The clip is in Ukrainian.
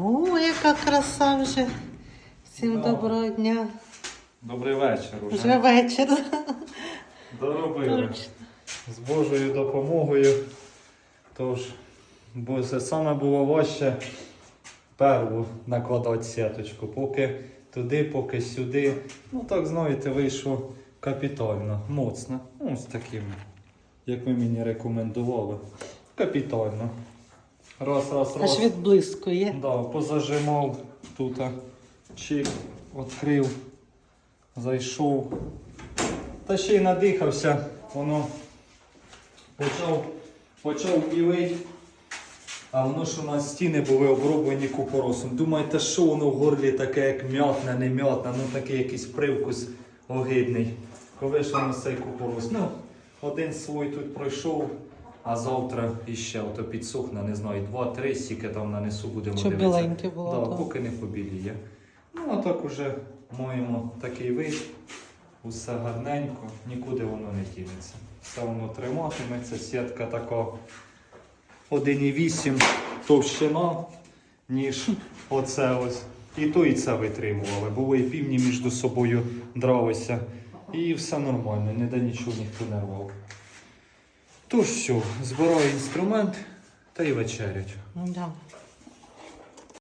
О, яка краса вже. Всім Да. доброго дня. Добрий вечір. Вже вечір. Доробили. Точно. З Божою допомогою. Тож, бо це саме було важче перву накладати сіточку. Поки туди, поки сюди. Ну так, знаєте, вийшло капітально, моцно. Ну, з таким, як ви мені рекомендували. Капітально. Раз, раз, раз. Аж відблискує. Да, позажимав тут, чик, відкрив, зайшов. Та ще й надихався, воно почав, почав білить, а воно ж у нас стіни були оброблені купоросом. Думаєте, що воно в горлі таке, як м'ятне, не м'ятне, ну такий якийсь привкус огидний. Коли ж воно цей купорос? Ну, один слой тут пройшов, а завтра іще ото підсохне, не знаю, два-три сіки там нанесу, будемо Щоб дивитися. біленьке було, Да, то. поки не побіліє. Ну, а так уже маємо такий вид. Усе гарненько, нікуди воно не дінеться. Все воно триматиметься, сітка така 1,8 товщина, ніж оце ось. І то і це витримували. Було і півні між собою дралися. І все нормально, ніде нічого ніхто не рвав. Тож все, збираю інструмент та й вечерять. Да.